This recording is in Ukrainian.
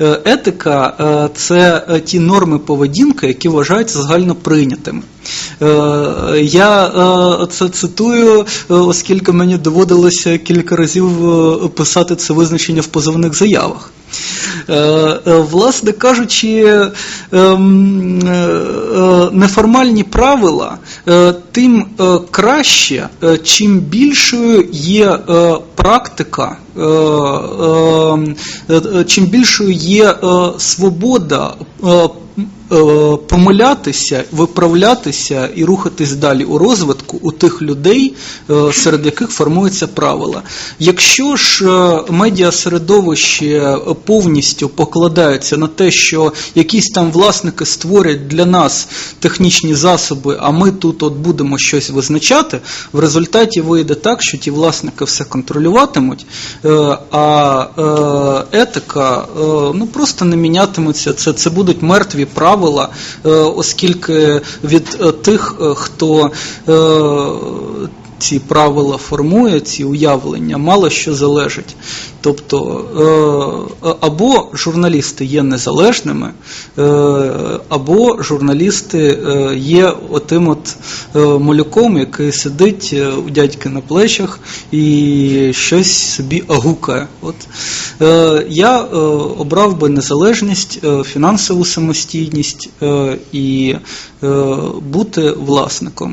Е, Етика е, це е, ті норми поведінки, які вважаються загально прийнятими. Я це цитую, оскільки мені доводилося кілька разів писати це визначення в позовних заявах. Е, е, Власне кажучи, ем, е, неформальні правила тим краще, чим більшою є практика, е, е, е, чим більшою є свобода. Е, Помилятися, виправлятися і рухатись далі у розвитку у тих людей, е, серед яких формуються правила. Якщо ж е, медіасередовище повністю покладається на те, що якісь там власники створять для нас технічні засоби, а ми тут от будемо щось визначати, в результаті вийде так, що ті власники все контролюватимуть, а етика ну просто не мінятиметься. Це, це будуть мертві правила, е, оскільки від е, тих, е, хто ці правила формує, ці уявлення, мало що залежить. Тобто е, або журналісти є незалежними, е, або журналісти е, є отим от е, малюком, який сидить е, у дядьки на плечах і щось собі агукає. От. Е, Я е, обрав би незалежність, е, фінансову самостійність е, і е, бути власником.